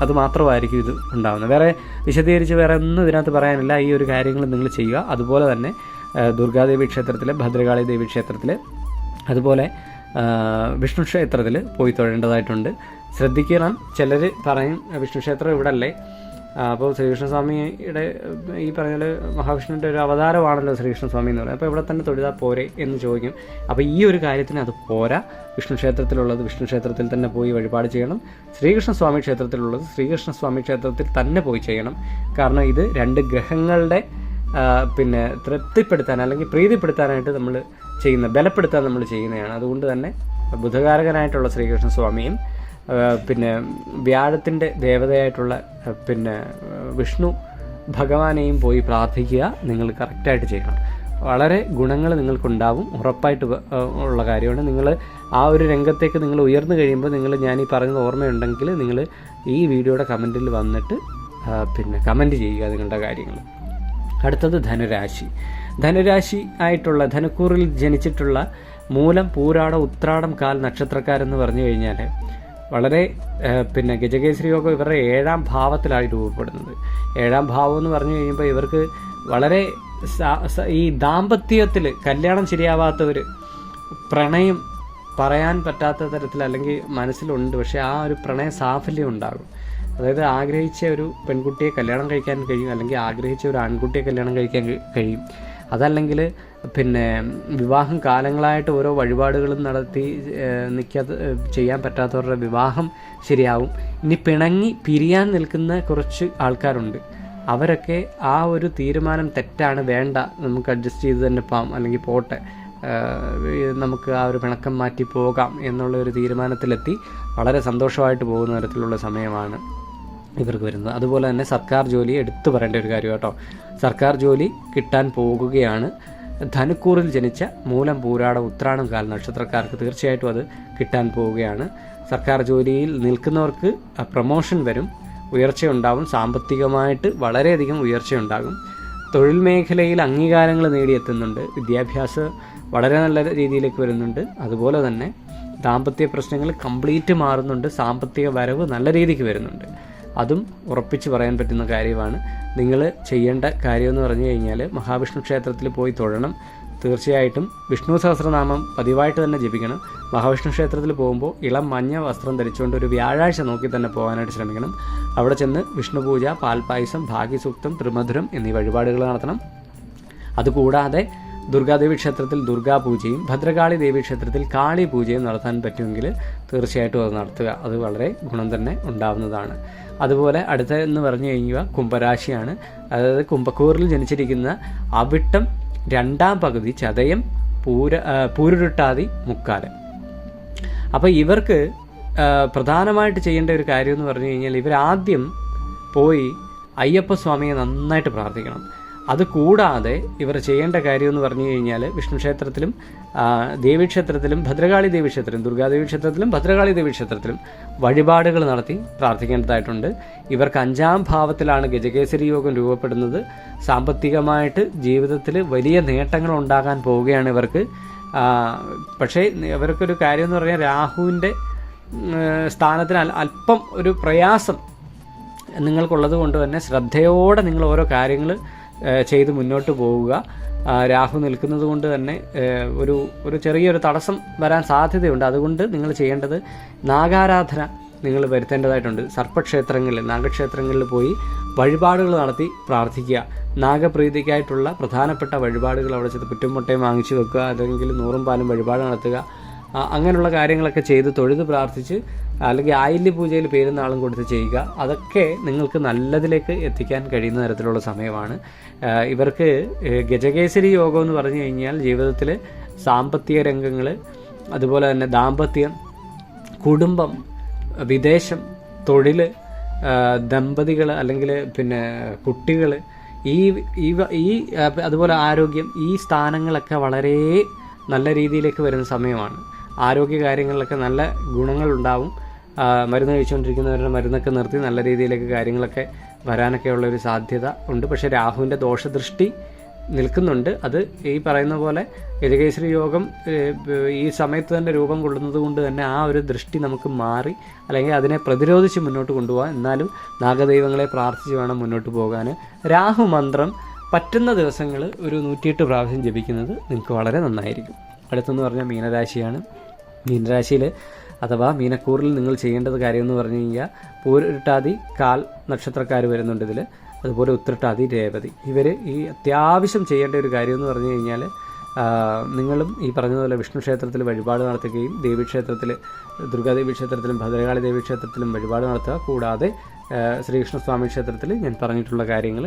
അത് മാത്രമായിരിക്കും ഇത് ഉണ്ടാകുന്നത് വേറെ വിശദീകരിച്ച് വേറെ ഒന്നും ഇതിനകത്ത് പറയാനില്ല. ഈ ഒരു കാര്യങ്ങൾ നിങ്ങൾ ചെയ്യുക. അതുപോലെ തന്നെ ദുർഗാദേവി ക്ഷേത്രത്തിൽ ഭദ്രകാളി ദേവി ക്ഷേത്രത്തിൽ അതുപോലെ വിഷ്ണു ക്ഷേത്രത്തിൽ പോയി തൊഴേണ്ടതായിട്ടുണ്ട്. ശ്രദ്ധിക്കണം ചിലർ പറയും വിഷ്ണു ക്ഷേത്രം ഇവിടെ അല്ലേ അപ്പോൾ ശ്രീകൃഷ്ണസ്വാമിയുടെ ഈ പറഞ്ഞ മഹാവിഷ്ണുവിന്റെ ഒരു അവതാരമാണല്ലോ ശ്രീകൃഷ്ണസ്വാമി എന്ന് പറയുന്നത്. അപ്പോൾ ഇവിടെ തന്നെ തൊഴുതാൽ പോരെ എന്ന് ചോദിക്കും. അപ്പോൾ ഈ ഒരു കാര്യത്തിന് അത് പോരാ. വിഷ്ണു ക്ഷേത്രത്തിലുള്ളത് വിഷ്ണു ക്ഷേത്രത്തിൽ തന്നെ പോയി വഴിപാട് ചെയ്യണം. ശ്രീകൃഷ്ണസ്വാമി ക്ഷേത്രത്തിലുള്ളത് ശ്രീകൃഷ്ണസ്വാമി ക്ഷേത്രത്തിൽ തന്നെ പോയി ചെയ്യണം. കാരണം ഇത് രണ്ട് ഗ്രഹങ്ങളുടെ പിന്നെ തൃപ്തിപ്പെടുത്താൻ അല്ലെങ്കിൽ പ്രീതിപ്പെടുത്താനായിട്ട് നമ്മൾ ചെയ്യുന്ന ബലപ്പെടുത്താൻ നമ്മൾ ചെയ്യുന്നതാണ്. അതുകൊണ്ട് തന്നെ ബുധകാരകനായിട്ടുള്ള ശ്രീകൃഷ്ണ സ്വാമിയും പിന്നെ വ്യാഴത്തിന്റെ ദേവതയായിട്ടുള്ള പിന്നെ വിഷ്ണു ഭഗവാനെയും പോയി പ്രാർത്ഥിക്കുക നിങ്ങൾ കറക്റ്റായിട്ട് ചെയ്യണം. വളരെ ഗുണങ്ങൾ നിങ്ങൾക്കുണ്ടാവും ഉറപ്പായിട്ട് ഉള്ള കാര്യമാണ്. നിങ്ങൾ ആ ഒരു രംഗത്തേക്ക് നിങ്ങൾ ഉയർന്നു കഴിയുമ്പോൾ നിങ്ങൾ ഞാൻ ഈ പറഞ്ഞത് ഓർമ്മയുണ്ടെങ്കിൽ നിങ്ങൾ ഈ വീഡിയോയുടെ കമന്റിൽ വന്നിട്ട് പിന്നെ കമന്റ് ചെയ്യുക നിങ്ങളുടെ കാര്യങ്ങൾ. അടുത്തത് ധനുരാശി. ധനുരാശി ആയിട്ടുള്ള ധനുക്കൂറിൽ ജനിച്ചിട്ടുള്ള മൂലം പൂരാട ഉത്രാടം കാൽ നക്ഷത്രക്കാരെന്ന് പറഞ്ഞു കഴിഞ്ഞാൽ വളരെ പിന്നെ ഗജകേസരി യോഗം ഇവരുടെ ഏഴാം ഭാവത്തിലാണ് രൂപപ്പെടുന്നത്. ഏഴാം ഭാവം എന്ന് പറഞ്ഞു കഴിയുമ്പോൾ ഇവർക്ക് വളരെ ഈ ദാമ്പത്യത്തിൽ കല്യാണം ശരിയാവാത്തവർ പ്രണയം പറയാൻ പറ്റാത്ത തരത്തിൽ അല്ലെങ്കിൽ മനസ്സിലുണ്ട് പക്ഷേ ആ ഒരു പ്രണയ സാഫല്യം ഉണ്ടാകും. അതായത് ആഗ്രഹിച്ച ഒരു പെൺകുട്ടിയെ കല്യാണം കഴിക്കാൻ കഴിയും അല്ലെങ്കിൽ ആഗ്രഹിച്ച ഒരു ആൺകുട്ടിയെ കല്യാണം കഴിക്കാൻ കഴി- കഴിയും. അതല്ലെങ്കിൽ പിന്നെ വിവാഹം കാലങ്ങളായിട്ട് ഓരോ വഴിപാടുകളും നടത്തി നിൽക്കാത്ത ചെയ്യാൻ പറ്റാത്തവരുടെ വിവാഹം ശരിയാവും. ഇനി പിണങ്ങി പിരിയാൻ നിൽക്കുന്ന കുറച്ച് ആൾക്കാരുണ്ട്. അവരൊക്കെ ആ ഒരു തീരുമാനം തെറ്റാണ് വേണ്ട നമുക്ക് അഡ്ജസ്റ്റ് ചെയ്ത് തന്നെ പോകാം അല്ലെങ്കിൽ പോട്ടെ നമുക്ക് ആ ഒരു പിണക്കം മാറ്റി പോകാം എന്നുള്ള ഒരു തീരുമാനത്തിലെത്തി. വളരെ സന്തോഷമായിട്ട് പോകുന്ന തരത്തിലുള്ള സമയമാണ്. ഇവർക്ക് വരുന്നത്. അതുപോലെ തന്നെ സർക്കാർ ജോലി എടുത്തു പറയേണ്ട ഒരു കാര്യം കേട്ടോ. സർക്കാർ ജോലി കിട്ടാൻ പോകുകയാണ്. ധനുക്കൂറിൽ ജനിച്ച മൂലം പൂരാട ഉത്രാണം കാല നക്ഷത്രക്കാർക്ക് തീർച്ചയായിട്ടും അത് കിട്ടാൻ പോവുകയാണ് സർക്കാർ ജോലിയിൽ നിൽക്കുന്നവർക്ക് പ്രൊമോഷൻ വരും. ഉയർച്ചയുണ്ടാവും സാമ്പത്തികമായിട്ട് വളരെയധികം ഉയർച്ചയുണ്ടാകും തൊഴിൽ മേഖലയിൽ അംഗീകാരങ്ങൾ നേടിയെത്തുന്നുണ്ട്. വിദ്യാഭ്യാസം വളരെ നല്ല രീതിയിലേക്ക് വരുന്നുണ്ട്. അതുപോലെ തന്നെ ദാമ്പത്യ പ്രശ്നങ്ങൾ കംപ്ലീറ്റ് മാറുന്നുണ്ട്. സാമ്പത്തിക വരവ് നല്ല രീതിക്ക് വരുന്നുണ്ട്. അതും ഉറപ്പിച്ച് പറയാൻ പറ്റുന്ന കാര്യമാണ്. നിങ്ങൾ ചെയ്യേണ്ട കാര്യമെന്ന് പറഞ്ഞു കഴിഞ്ഞാൽ മഹാവിഷ്ണു ക്ഷേത്രത്തിൽ പോയി തൊഴണം. തീർച്ചയായിട്ടും വിഷ്ണു സഹസ്രനാമം പതിവായിട്ട് തന്നെ ജപിക്കണം. മഹാവിഷ്ണു ക്ഷേത്രത്തിൽ പോകുമ്പോൾ ഇളം മഞ്ഞ വസ്ത്രം ധരിച്ചുകൊണ്ട് ഒരു വ്യാഴാഴ്ച നോക്കി തന്നെ പോകാനായിട്ട് ശ്രമിക്കണം. അവിടെ ചെന്ന് വിഷ്ണു പൂജ പാൽപായസം ഭാഗ്യസൂക്തം ത്രിമധുരം എന്നീ വഴിപാടുകൾ നടത്തണം. അതുകൂടാതെ ദുർഗാദേവി ക്ഷേത്രത്തിൽ ദുർഗാപൂജയും ഭദ്രകാളി ദേവി ക്ഷേത്രത്തിൽ കാളി പൂജയും നടത്താൻ പറ്റുമെങ്കിൽ തീർച്ചയായിട്ടും അത് നടത്തുക. അത് വളരെ ഗുണം തന്നെ ഉണ്ടാവുന്നതാണ്. അതുപോലെ അടുത്ത എന്ന് പറഞ്ഞു കഴിഞ്ഞാൽ കുംഭരാശിയാണ്. അതായത് കുംഭക്കൂറിൽ ജനിച്ചിരിക്കുന്ന അവിട്ടം രണ്ടാം പകുതി ചതയം പൂര പൂരുരുട്ടാതി മുക്കാൽ. അപ്പോൾ ഇവർക്ക് പ്രധാനമായിട്ട് ചെയ്യേണ്ട ഒരു കാര്യം എന്ന് പറഞ്ഞു കഴിഞ്ഞാൽ ഇവരാദ്യം പോയി അയ്യപ്പ സ്വാമിയെ നന്നായിട്ട് പ്രാർത്ഥിക്കണം. അത് കൂടാതെ ഇവർ ചെയ്യേണ്ട കാര്യം എന്ന് പറഞ്ഞു കഴിഞ്ഞാൽ വിഷ്ണു ക്ഷേത്രത്തിലും ദേവീക്ഷേത്രത്തിലും ഭദ്രകാളി ദേവീക്ഷേത്രം ദുർഗാദേവി ക്ഷേത്രത്തിലും ഭദ്രകാളി ദേവീക്ഷേത്രത്തിലും വഴിപാടുകൾ നടത്തി പ്രാർത്ഥിക്കേണ്ടതായിട്ടുണ്ട്. ഇവർക്ക് അഞ്ചാം ഭാവത്തിലാണ് ഗജകേസരി യോഗം രൂപപ്പെടുന്നത്. സാമ്പത്തികമായിട്ട് ജീവിതത്തിൽ വലിയ നേട്ടങ്ങൾ ഉണ്ടാകാൻ പോവുകയാണ് ഇവർക്ക്. പക്ഷേ ഇവർക്കൊരു കാര്യം എന്ന് പറഞ്ഞാൽ രാഹുവിന്റെ സ്ഥാനത്തിന് അല്പം ഒരു പ്രയാസം നിങ്ങൾക്കുള്ളത് കൊണ്ട് തന്നെ ശ്രദ്ധയോടെ നിങ്ങൾ ഓരോ കാര്യങ്ങൾ ചെയ്ത് മുന്നോട്ട് പോവുക. രാഹു നിൽക്കുന്നത് കൊണ്ട് തന്നെ ഒരു ഒരു ചെറിയൊരു തടസ്സം വരാൻ സാധ്യതയുണ്ട്. അതുകൊണ്ട് നിങ്ങൾ ചെയ്യേണ്ടത് നാഗാരാധന നിങ്ങൾ വരുത്തേണ്ടതായിട്ടുണ്ട്. സർപ്പക്ഷേത്രങ്ങളിൽ നാഗക്ഷേത്രങ്ങളിൽ പോയി വഴിപാടുകൾ നടത്തി പ്രാർത്ഥിക്കുക. നാഗപ്രീതിക്കായിട്ടുള്ള പ്രധാനപ്പെട്ട വഴിപാടുകൾ അവിടെ ചെന്ന് പുറ്റുമുട്ടയും വാങ്ങിച്ചു വെക്കുക. അല്ലെങ്കിൽ നൂറും പാലും വഴിപാട് നടത്തുക. അങ്ങനെയുള്ള കാര്യങ്ങളൊക്കെ ചെയ്ത് തൊഴുത് പ്രാർത്ഥിച്ച് അല്ലെങ്കിൽ ആയില്യ പൂജയിൽ പേരുന്നാളും കൊടുത്ത് ചെയ്യുക അതൊക്കെ നിങ്ങൾക്ക് നല്ലതിലേക്ക് എത്തിക്കാൻ കഴിയുന്ന തരത്തിലുള്ള സമയമാണ്. ഇവർക്ക് ഗജകേസരി യോഗം എന്ന് പറഞ്ഞു കഴിഞ്ഞാൽ ജീവിതത്തിൽ സാമ്പത്തിക രംഗങ്ങൾ അതുപോലെ തന്നെ ദാമ്പത്യം കുടുംബം വിദേശം തൊഴിൽ ദമ്പതികൾ അല്ലെങ്കിൽ പിന്നെ കുട്ടികൾ ഈ ഈ ഈ അതുപോലെ ആരോഗ്യം ഈ സ്ഥാനങ്ങളൊക്കെ വളരെ നല്ല രീതിയിലേക്ക് വരുന്ന സമയമാണ്. ആരോഗ്യ കാര്യങ്ങളിലൊക്കെ നല്ല ഗുണങ്ങളുണ്ടാവും. മരുന്ന് കഴിച്ചുകൊണ്ടിരിക്കുന്നവരുടെ മരുന്നൊക്കെ നിർത്തി നല്ല രീതിയിലേക്ക് കാര്യങ്ങളൊക്കെ വരാനൊക്കെ ഉള്ളൊരു സാധ്യത ഉണ്ട്. പക്ഷേ രാഹുവിന്റെ ദോഷദൃഷ്ടി നിൽക്കുന്നുണ്ട്. അത് ഈ പറയുന്ന പോലെ ഗജകേശ്വരി യോഗം ഈ സമയത്ത് തന്നെ രൂപം കൊള്ളുന്നത് കൊണ്ട് തന്നെ ആ ഒരു ദൃഷ്ടി നമുക്ക് മാറി അല്ലെങ്കിൽ അതിനെ പ്രതിരോധിച്ച് മുന്നോട്ട് കൊണ്ടുപോകാൻ എന്നാലും നാഗദൈവങ്ങളെ പ്രാർത്ഥിച്ച് വേണം മുന്നോട്ട് പോകാൻ. രാഹു മന്ത്രം പറ്റുന്ന ദിവസങ്ങൾ ഒരു നൂറ്റിയെട്ട് പ്രാവശ്യം ജപിക്കുന്നത് നിങ്ങൾക്ക് വളരെ നന്നായിരിക്കും. അടുത്തെന്ന് പറഞ്ഞാൽ മീനരാശിയാണ്. മീനരാശിയിൽ അഥവാ മീനക്കൂറിൽ നിങ്ങൾ ചെയ്യേണ്ടത് കാര്യം എന്ന് പറഞ്ഞു കഴിഞ്ഞാൽ പൂരിട്ടാതി കാൽ നക്ഷത്രക്കാർ വരുന്നുണ്ട് ഇതിൽ അതുപോലെ ഉത്രട്ടാതി രേവതി. ഇവർ ഈ അത്യാവശ്യം ചെയ്യേണ്ട ഒരു കാര്യം എന്ന് പറഞ്ഞു കഴിഞ്ഞാൽ നിങ്ങളും ഈ പറഞ്ഞതുപോലെ വിഷ്ണു ക്ഷേത്രത്തിൽ വഴിപാട് നടത്തുകയും ദേവീക്ഷേത്രത്തിൽ ദുർഗാദേവി ക്ഷേത്രത്തിലും ഭദ്രകാളി ദേവി ക്ഷേത്രത്തിലും വഴിപാട് നടത്തുക. കൂടാതെ ശ്രീകൃഷ്ണസ്വാമി ക്ഷേത്രത്തിൽ ഞാൻ പറഞ്ഞിട്ടുള്ള കാര്യങ്ങൾ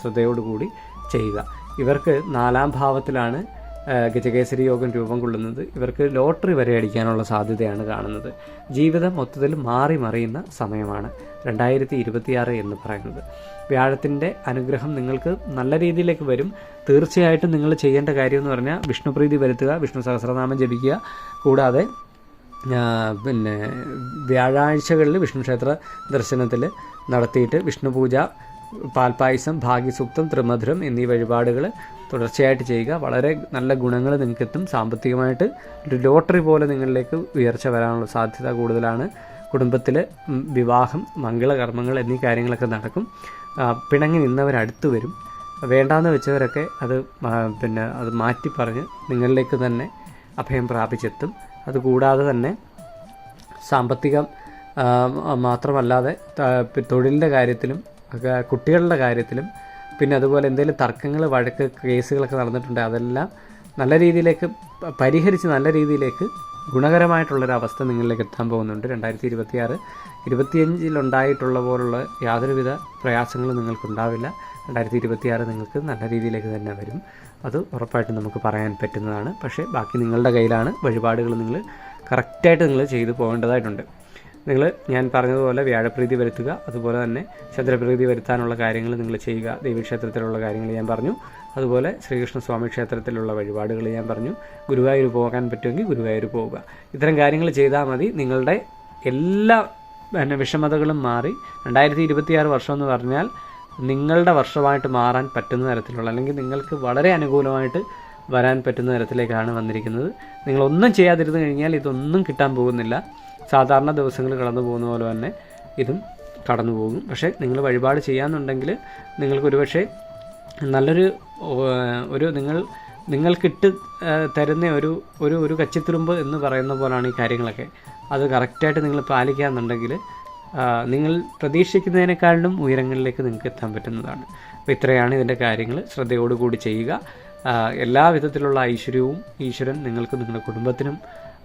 ശ്രദ്ധയോടുകൂടി ചെയ്യുക. ഇവർക്ക് നാലാം ഭാവത്തിലാണ് ഗജകേസരി യോഗം രൂപം കൊള്ളുന്നത് ഇവർക്ക് ലോട്ടറി വരെ അടിക്കാനുള്ള സാധ്യതയാണ് കാണുന്നത്. ജീവിതം മൊത്തത്തിൽ മാറി മറിയുന്ന സമയമാണ്. രണ്ടായിരത്തി ഇരുപത്തിയാറ് എന്ന് പറയുന്നത്. വ്യാഴത്തിന്റെ അനുഗ്രഹം നിങ്ങൾക്ക് നല്ല രീതിയിലേക്ക് വരും. തീർച്ചയായിട്ടും നിങ്ങൾ ചെയ്യേണ്ട കാര്യം എന്ന് പറഞ്ഞാൽ വിഷ്ണുപ്രീതി വരുത്തുക വിഷ്ണു സഹസ്രനാമം ജപിക്കുക. കൂടാതെ പിന്നെ വ്യാഴാഴ്ചകളിൽ വിഷ്ണു ക്ഷേത്ര ദർശനത്തിൽ നടത്തിയിട്ട് വിഷ്ണു പൂജ പാൽപ്പായസം ഭാഗ്യസൂക്തം ത്രിമധുരം എന്നീ വഴിപാടുകൾ തുടർച്ചയായിട്ട് ചെയ്യുക. വളരെ നല്ല ഗുണങ്ങൾ നിങ്ങൾക്ക് എത്തും സാമ്പത്തികമായിട്ട് ഒരു ലോട്ടറി പോലെ നിങ്ങളിലേക്ക് ഉയർച്ച വരാനുള്ള സാധ്യത കൂടുതലാണ്. കുടുംബത്തിൽ വിവാഹം മംഗളകർമ്മങ്ങൾ എന്നീ കാര്യങ്ങളൊക്കെ നടക്കും. പിണങ്ങി നിന്നവരടുത്ത് വരും. വേണ്ടാന്ന് വെച്ചവരൊക്കെ അത് പിന്നെ അത് മാറ്റി പറഞ്ഞ് നിങ്ങളിലേക്ക് തന്നെ അഭയം പ്രാപിച്ചെത്തും. അതുകൂടാതെ തന്നെ സാമ്പത്തികം മാത്രമല്ലാതെ തൊഴിലിന്റെ കാര്യത്തിലും കുട്ടികളുടെ കാര്യത്തിലും പിന്നെ അതുപോലെ എന്തെങ്കിലും തർക്കങ്ങൾ വഴക്ക് കേസുകളൊക്കെ നടന്നിട്ടുണ്ട് അതെല്ലാം നല്ല രീതിയിലേക്ക് പരിഹരിച്ച് നല്ല രീതിയിലേക്ക് ഗുണകരമായിട്ടുള്ളൊരവസ്ഥ നിങ്ങളിലേക്ക് എത്താൻ പോകുന്നുണ്ട്. രണ്ടായിരത്തി ഇരുപത്തിയാറ് ഇരുപത്തിയഞ്ചിലുണ്ടായിട്ടുള്ള പോലുള്ള യാതൊരുവിധ പ്രയാസങ്ങളും നിങ്ങൾക്കുണ്ടാവില്ല. രണ്ടായിരത്തി ഇരുപത്തിയാറ് നിങ്ങൾക്ക് നല്ല രീതിയിലേക്ക് തന്നെ വരും. അത് ഉറപ്പായിട്ടും നമുക്ക് പറയാൻ പറ്റുന്നതാണ്. പക്ഷേ ബാക്കി നിങ്ങളുടെ കയ്യിലാണ് വഴിപാടുകൾ നിങ്ങൾ കറക്റ്റായിട്ട് നിങ്ങൾ ചെയ്തു പോകേണ്ടതായിട്ടുണ്ട്. നിങ്ങൾ ഞാൻ പറഞ്ഞതുപോലെ വ്യാഴപ്രീതി വരുത്തുക അതുപോലെ തന്നെ ചന്ദ്രപ്രീതി വരുത്താനുള്ള കാര്യങ്ങൾ നിങ്ങൾ ചെയ്യുക ദേവീക്ഷേത്രത്തിലുള്ള കാര്യങ്ങൾ ഞാൻ പറഞ്ഞു അതുപോലെ ശ്രീകൃഷ്ണസ്വാമി ക്ഷേത്രത്തിലുള്ള വഴിപാടുകൾ ഞാൻ പറഞ്ഞു ഗുരുവായൂർ പോകാൻ പറ്റുമെങ്കിൽ ഗുരുവായൂർ പോവുക. ഇത്തരം കാര്യങ്ങൾ ചെയ്താൽ മതി. നിങ്ങളുടെ എല്ലാ പിന്നെ വിഷമതകളും മാറി. രണ്ടായിരത്തി ഇരുപത്തിയാറ് വർഷം എന്ന് പറഞ്ഞാൽ നിങ്ങളുടെ വർഷമായിട്ട് മാറാൻ പറ്റുന്ന തരത്തിലുള്ള അല്ലെങ്കിൽ നിങ്ങൾക്ക് വളരെ അനുകൂലമായിട്ട് വരാൻ പറ്റുന്ന തരത്തിലേക്കാണ് വന്നിരിക്കുന്നത്. നിങ്ങളൊന്നും ചെയ്യാതിരുന്നു കഴിഞ്ഞാൽ ഇതൊന്നും കിട്ടാൻ പോകുന്നില്ല. സാധാരണ ദിവസങ്ങൾ കടന്നു പോകുന്ന പോലെ തന്നെ ഇതും കടന്നു പോകും. പക്ഷേ നിങ്ങൾ വഴിപാട് ചെയ്യാന്നുണ്ടെങ്കിൽ നിങ്ങൾക്ക് ഒരുപക്ഷെ നല്ലൊരു ഒരു നിങ്ങൾ നിങ്ങൾക്കിട്ട് തരുന്ന ഒരു ഒരു ഒരു കച്ചിത്തുരുമ്പ് എന്ന് പറയുന്ന പോലാണ് ഈ കാര്യങ്ങളൊക്കെ. അത് കറക്റ്റായിട്ട് നിങ്ങൾ പാലിക്കുക എന്നുണ്ടെങ്കിൽ നിങ്ങൾ പ്രതീക്ഷിക്കുന്നതിനേക്കാളും ഉയരങ്ങളിലേക്ക് നിങ്ങൾക്ക് എത്താൻ പറ്റുന്നതാണ്. അപ്പോൾ ഇത്രയാണ് ഇതിന്റെ കാര്യങ്ങൾ. ശ്രദ്ധയോടുകൂടി ചെയ്യുക. എല്ലാ വിധത്തിലുള്ള ഐശ്വര്യവും ഈശ്വരൻ നിങ്ങൾക്ക് നിങ്ങളുടെ കുടുംബത്തിനും